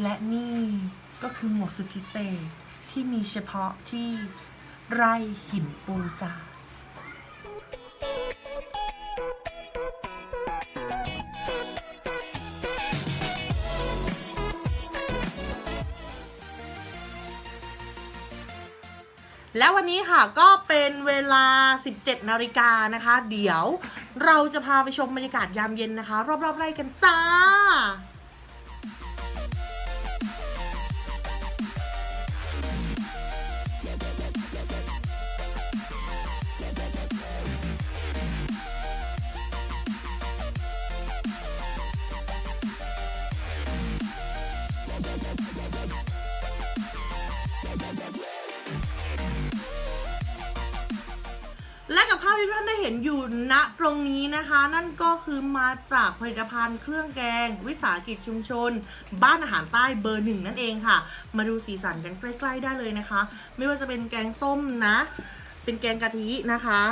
และนี่ก็คือหมวกสุดพิเศษที่มีเฉพาะที่ไร่หินปูจ้าและวันนี้ค่ะก็เป็นเวลา 17 นาฬิกานะคะ เดี๋ยวเราจะพาไปชมบรรยากาศยามเย็นนะคะ รอบๆไร่กันจ้า และกับข้าวที่ท่านได้เห็นอยู่ณตรงนี้นะคะ นั่นก็คือมาจากผลิตภัณฑ์เครื่องแกง วิสาหกิจชุมชน บ้านอาหารใต้เบอร์หนึ่งนั่นเองค่ะ มาดูสีสันกันใกล้ ๆ ได้เลยนะคะ ไม่ว่าจะเป็นแกงส้มนะ เป็นแกงกะทินะคะ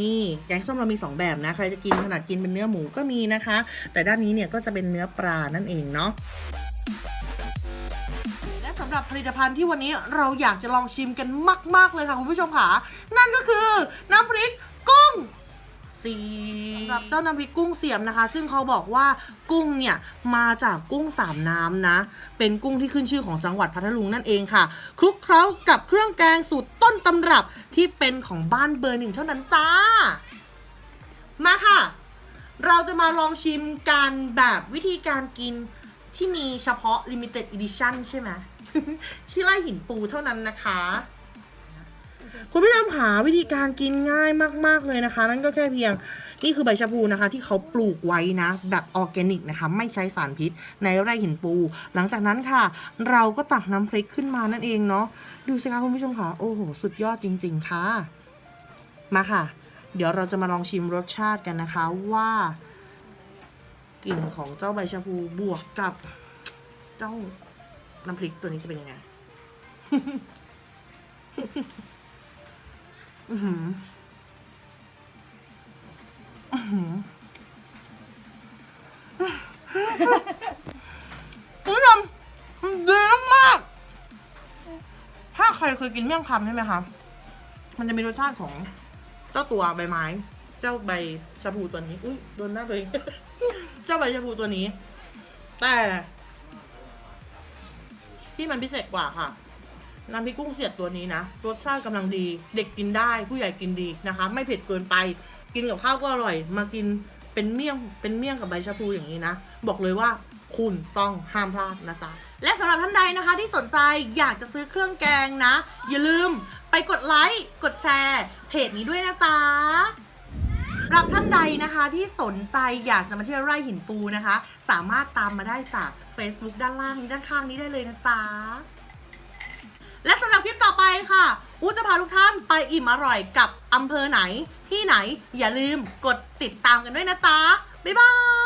นี่แกงส้มเรามี 2 แบบนะใครจะกินขนาดกินเป็นเนื้อหมูก็มีนะคะ แต่ด้านนี้เนี่ยก็จะเป็นเนื้อปลานั่นเองเนาะ หรับผลิตภัณฑ์ที่วันนี้เราอยากจะลองชิมกันมาก ๆ เลยค่ะคุณผู้ชมค่ะ นั่นก็คือน้ำพริกกุ้งเสียมสำหรับเจ้าน้ำพริกกุ้งเสียมนะคะ ซึ่งเขาบอกว่ากุ้งเนี่ยมาจากกุ้งสามน้ำนะ เป็นกุ้งที่ขึ้นชื่อของจังหวัดพัทลุงนั่นเองค่ะคลุกเคล้ากับเครื่องแกงสูตรต้นตำรับที่เป็นของบ้านเบอร์หนึ่งเท่านั้นจ้า มาค่ะ เราจะมาลองชิมกันแบบวิธีการกิน ที่มีเฉพาะ limited edition ใช่ไหมที่ไร่หินปูเท่านั้นนะคะ คุณผู้ชมหาวิธีการกินง่ายมาก ๆ เลยนะคะ นั่นก็แค่เพียงนี่คือใบชะพูนะคะ ที่เขาปลูกไว้นะ แบบออร์แกนิกนะคะ ไม่ใช้สารพิษ ในไร่หินปู หลังจากนั้นค่ะ เราก็ตักน้ำพริกขึ้นมานั่นเองเนาะดูสิคะคุณผู้ชมค่ะ โอ้โห สุดยอดจริง ๆ ค่ะ มาค่ะ เดี๋ยวเราจะมาลองชิมรสชาติกันนะคะว่า กลิ่นของเจ้าใบชะพูบวกกับเจ้าน้ำพริกตัวนี้จะเป็นยังไงอือหืออือหือคุณผู้ชมมันดีมากถ้าใครเคยกินเมี่ยงคำใช่ไหมคะ มันจะมีรสชาติของเจ้าตัวใบไม้ เจ้าใบชะพูตัวนี้ อุ้ยโดนหน้าตัวเอง เจ้าใบชะพูตัวนี้ แต่ ที่มันพิเศษกว่าค่ะน้ำพริกกุ้งเสียดตัวนี้นะรสชาติกำลังดีเด็กกินได้ผู้ใหญ่กินดีนะคะ ไม่เผ็ดเกินไป กินกับข้าวก็อร่อย มากินเป็นเมี่ยงเป็นเมี่ยงกับใบชะพูอย่างนี้นะ บอกเลยว่าคุณต้องห้ามพลาดนะจ๊ะและสำหรับท่านใดนะคะที่สนใจอยากจะซื้อเครื่องแกงนะ อย่าลืมไปกดไลค์กดแชร์เพจนี้ด้วยนะจ๊ะ หรับท่านใดนะคะที่สนใจอยากจะมาเที่ยวไร่หินปูนะคะ สามารถตามมาได้จาก Facebook ด้านล่างนี้ด้านข้างนี้ได้เลยนะจ๊ะ และสำหรับคลิปต่อไปค่ะ อูจะพาทุกท่านไปอิ่มอร่อยกับอำเภอไหนที่ไหน อย่าลืมกดติดตามกันด้วยนะจ๊ะ บ๊ายบาย